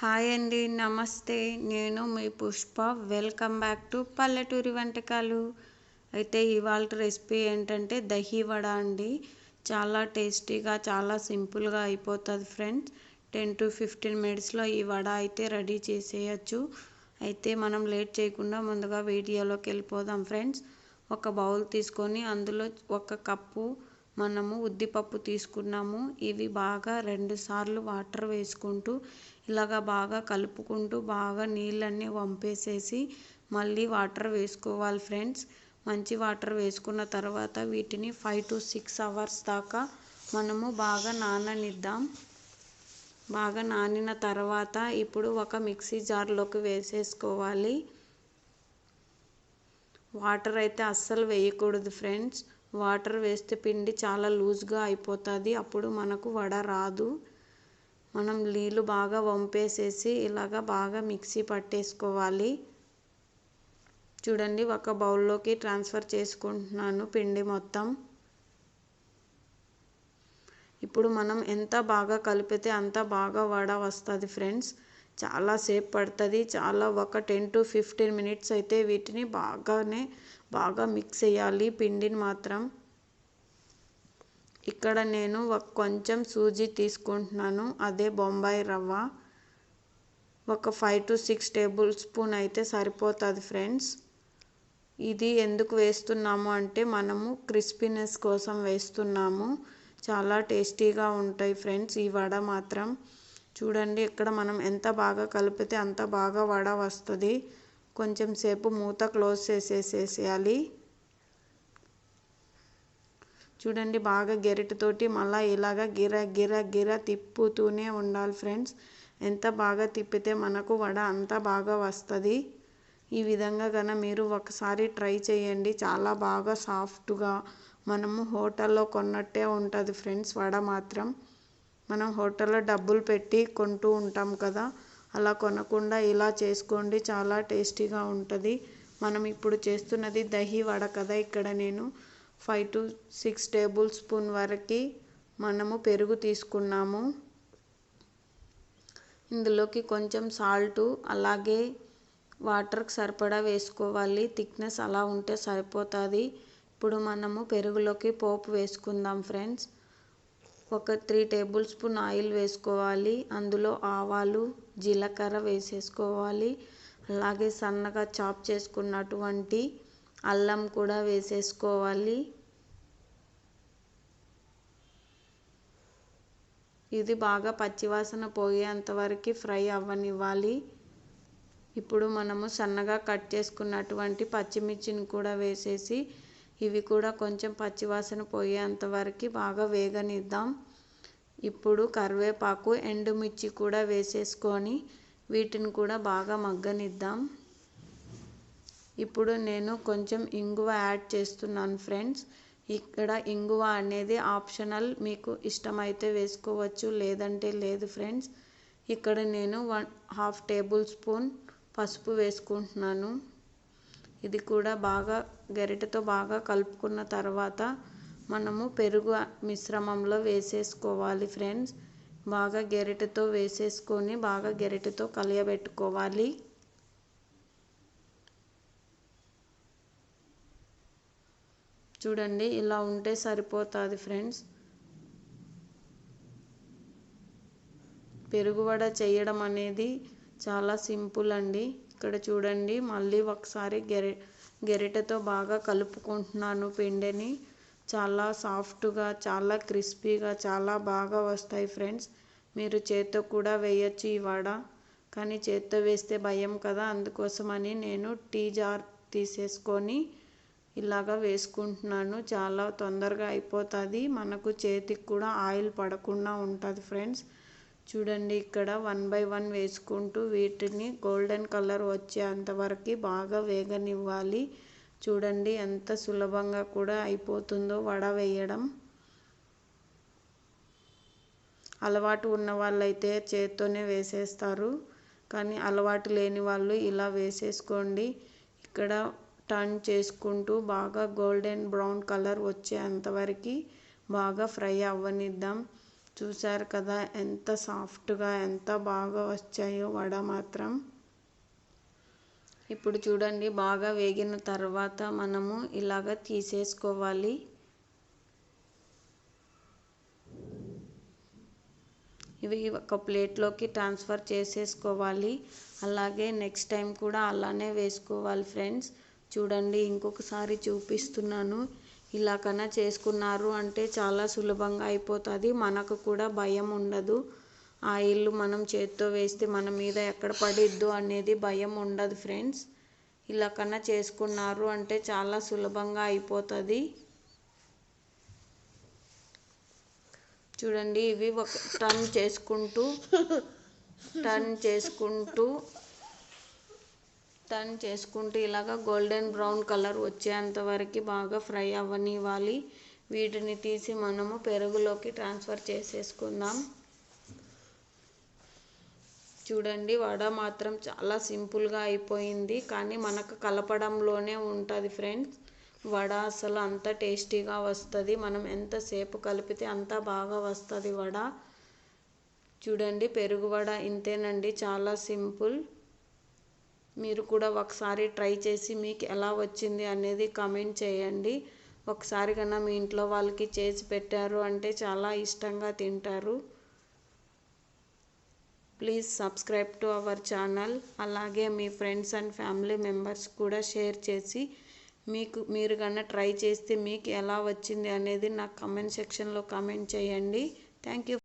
Hi అండి నమస్తే. నేను మీ పుష్ప. వెల్కమ్ బ్యాక్ టు పల్లెటూరి వంటకాలు. అయితే ఇవాళ రెసిపీ ఏంటంటే దహి వడ అండి. చాలా టేస్టీగా చాలా సింపుల్గా అయిపోతుంది ఫ్రెండ్స్. టెన్ టు ఫిఫ్టీన్ మినిట్స్లో ఈ వడ అయితే రెడీ చేసేయచ్చు. అయితే మనం లేట్ చేయకుండా ముందుగా వీడియోలోకి వెళ్ళిపోదాం ఫ్రెండ్స్. ఒక బౌల్ తీసుకొని అందులో ఒక కప్పు మనము ఉద్దిపప్పు తీసుకున్నాము. ఇవి బాగా రెండు సార్లు వాటర్ వేసుకుంటూ ఇలాగ బాగా కలుపుకుంటూ బాగా నీళ్ళన్నీ వంపేసేసి మళ్ళీ వాటర్ వేసుకోవాలి ఫ్రెండ్స్. మంచి వాటర్ వేసుకున్న తర్వాత వీటిని ఫైవ్ టు సిక్స్ అవర్స్ దాకా మనము బాగా నాననిద్దాం. బాగా నానిన తర్వాత ఇప్పుడు ఒక మిక్సీ జార్లోకి వేసేసుకోవాలి. వాటర్ అయితే అస్సలు వేయకూడదు ఫ్రెండ్స్. వాటర్ వేస్తే పిండి చాలా లూజ్గా అయిపోతుంది. అప్పుడు మనకు వడ రాదు. మనం నీళ్ళు బాగా వంపేసేసి ఇలాగ బాగా మిక్సీ పట్టేసుకోవాలి. చూడండి ఒక బౌల్లోకి ట్రాన్స్ఫర్ చేసుకుంటున్నాను పిండి మొత్తం. ఇప్పుడు మనం ఎంత బాగా కలిపితే అంత బాగా వడ వస్తుంది ఫ్రెండ్స్. చాలా సేపు పడుతుంది. చాలా ఒక టెన్ టు ఫిఫ్టీన్ మినిట్స్ అయితే వీటిని బాగానే బాగా మిక్స్ చేయాలి పిండిని మాత్రం. ఇక్కడ నేను ఒక కొంచెం సూజీ తీసుకుంటున్నాను. అదే బొంబాయి రవ్వ. ఒక five to six tablespoon అయితే సరిపోతుంది ఫ్రెండ్స్. ఇది ఎందుకు వేస్తున్నాము అంటే మనము క్రిస్పీనెస్ కోసం వేస్తున్నాము. చాలా టేస్టీగా ఉంటాయి ఫ్రెండ్స్ ఈ వడ మాత్రం. చూడండి ఇక్కడ మనం ఎంత బాగా కలిపితే అంత బాగా వడ వస్తుంది. కొంచెం సేపు మూత క్లోజ్ చేసేసేసేయాలి చూడండి బాగా గెరిటతోటి మళ్ళీ ఇలాగ గిర గిర గిర తిప్పుతూనే ఉండాలి ఫ్రెండ్స్. ఎంత బాగా తిప్పితే మనకు వడ అంత బాగా వస్తుంది. ఈ విధంగా కనుక మీరు ఒకసారి ట్రై చేయండి. చాలా బాగా సాఫ్ట్గా మనము హోటల్లో కొన్నట్టే ఉంటుంది ఫ్రెండ్స్ వడ మాత్రం. మనం హోటల్లో డబ్బులు పెట్టి కొంటూ ఉంటాం కదా అలా కొనకుండా ఇలా చేసుకోండి చాలా టేస్టీగా ఉంటుంది. మనం ఇప్పుడు చేస్తున్నది దహి వడ కదా ఇక్కడ నేను five to six tablespoon వరకు మనము పెరుగు తీసుకున్నాము. ఇందులోకి కొంచెం సాల్టు అలాగే వాటర్కి సరిపడా వేసుకోవాలి. థిక్నెస్ అలా ఉంటే సరిపోతుంది. ఇప్పుడు మనము పెరుగులోకి పోపు వేసుకుందాం ఫ్రెండ్స్. ఒక త్రీ టేబుల్ స్పూన్ ఆయిల్ వేసుకోవాలి. అందులో ఆవాలు జీలకర్ర వేసేసుకోవాలి. అలాగే సన్నగా చాప్ చేసుకున్నటువంటి అల్లం కూడా వేసేసుకోవాలి. ఇది బాగా పచ్చివాసన పోయేంత వరకు ఫ్రై అవ్వనివ్వాలి. ఇప్పుడు మనము సన్నగా కట్ చేసుకున్నటువంటి పచ్చిమిర్చిని కూడా వేసేసి ఇవి కూడా కొంచెం పచ్చివాసన పోయేంత వరకు బాగా వేగనిద్దాం. ఇప్పుడు కరివేపాకు ఎండుమిర్చి కూడా వేసేసుకొని వీటిని కూడా బాగా మగ్గనిద్దాం. ఇప్పుడు నేను కొంచెం ఇంగువ యాడ్ చేస్తున్నాను ఫ్రెండ్స్. ఇక్కడ ఇంగువ అనేది ఆప్షనల్. మీకు ఇష్టమైతే వేసుకోవచ్చు లేదంటే లేదు ఫ్రెండ్స్. ఇక్కడ నేను వన్ హాఫ్ టేబుల్ స్పూన్ పసుపు వేసుకుంటున్నాను. ఇది కూడా బాగా గరిటెతో బాగా కలుపుకున్న తర్వాత మనము పెరుగు మిశ్రమంలో వేసేసుకోవాలి ఫ్రెండ్స్. బాగా గరిటెతో వేసేసుకొని బాగా గరిటతో కలియబెట్టుకోవాలి. చూడండి ఇలా ఉంటే సరిపోతుంది ఫ్రెండ్స్. పెరుగువడ చేయడం అనేది చాలా సింపుల్ అండి. ఇక్కడ చూడండి. మళ్ళీ ఒకసారి గెరె గెరిటెతో బాగా కలుపుకుంటున్నాను పిండిని. చాలా సాఫ్ట్గా చాలా క్రిస్పీగా చాలా బాగా వస్తాయి ఫ్రెండ్స్. మీరు చేత్తో కూడా వేయచ్చు ఈ వడ కానీ చేత్తో వేస్తే భయం కదా. అందుకోసమని నేను టీ జార్ తీసేసుకొని ఇలాగా వేసుకుంటున్నాను. చాలా తొందరగా అయిపోతుంది. మనకు చేతికి కూడా ఆయిల్ పడకుండా ఉంటుంది ఫ్రెండ్స్. చూడండి ఇక్కడ వన్ బై వన్ వేసుకుంటూ వీటిని గోల్డెన్ కలర్ వచ్చేంత వరకు బాగా వేగనివ్వాలి. చూడండి ఎంత సులభంగా కూడా అయిపోతుందో వడ వేయడం. అలవాటు ఉన్న వాళ్ళైతే చేత్తోనే వేసేస్తారు. కానీ అలవాటు లేని వాళ్ళు ఇలా వేసేసుకోండి. ఇక్కడ టర్న్ చేసుకుంటూ బాగా గోల్డెన్ బ్రౌన్ కలర్ వచ్చేంతవరకు బాగా ఫ్రై అవ్వనిద్దాం. చూసారు కదా ఎంత సాఫ్ట్గా ఎంత బాగా వచ్చాయో వడ మాత్రం. ఇప్పుడు చూడండి బాగా వేగిన తర్వాత మనము ఇలాగ తీసేసుకోవాలి. ఇవి ఒక ప్లేట్లోకి ట్రాన్స్ఫర్ చేసేసుకోవాలి. అలాగే నెక్స్ట్ టైం కూడా అలానే వేసుకోవాలి ఫ్రెండ్స్. చూడండి ఇంకొకసారి చూపిస్తున్నాను. ఇలా కన్నా చేసుకున్నారు అంటే చాలా సులభంగా అయిపోతుంది. మనకు కూడా భయం ఉండదు. ఆయిల్ మనం చేత్తో వేస్తే మన మీద ఎక్కడ పడిద్దు అనేది భయం ఉండదు ఫ్రెండ్స్. ఇలా కన్నా చేసుకున్నారు అంటే చాలా సులభంగా అయిపోతుంది. చూడండి ఇవి ఒక టర్న్ చేసుకుంటూ టర్న్ చేసుకుంటూ టర్న్ చేసుకుంటూ ఇలాగ గోల్డెన్ బ్రౌన్ కలర్ వచ్చేంత వరకు బాగా ఫ్రై అవ్వనివ్వాలి. వీటిని తీసి మనము పెరుగులోకి ట్రాన్స్ఫర్ చేసేసుకుందాం. చూడండి వడ మాత్రం చాలా సింపుల్గా అయిపోయింది. కానీ మనకు కలపడంలోనే ఉంటుంది ఫ్రెండ్స్. వడ అసలు అంత టేస్టీగా వస్తుంది. మనం ఎంతసేపు కలిపితే అంత బాగా వస్తుంది వడ. చూడండి పెరుగు వడ ఇంతేనండి చాలా సింపుల్. మీరు కూడా ఒకసారి ట్రై చేసి మీకు ఎలా వచ్చింది అనేది కమెంట్ చేయండి. ఒకసారి కన్నా మీ ఇంట్లో వాళ్ళకి చేసి పెట్టారు అంటే చాలా ఇష్టంగా తింటారు. Please subscribe to our channel అలాగే మీ ఫ్రెండ్స్ అండ్ ఫ్యామిలీ మెంబర్స్ కూడా షేర్ చేసి మీకు మీరు కన్నా ట్రై చేస్తే మీకు ఎలా వచ్చింది అనేది నాకు కమెంట్ సెక్షన్లో కామెంట్ చేయండి. Thank you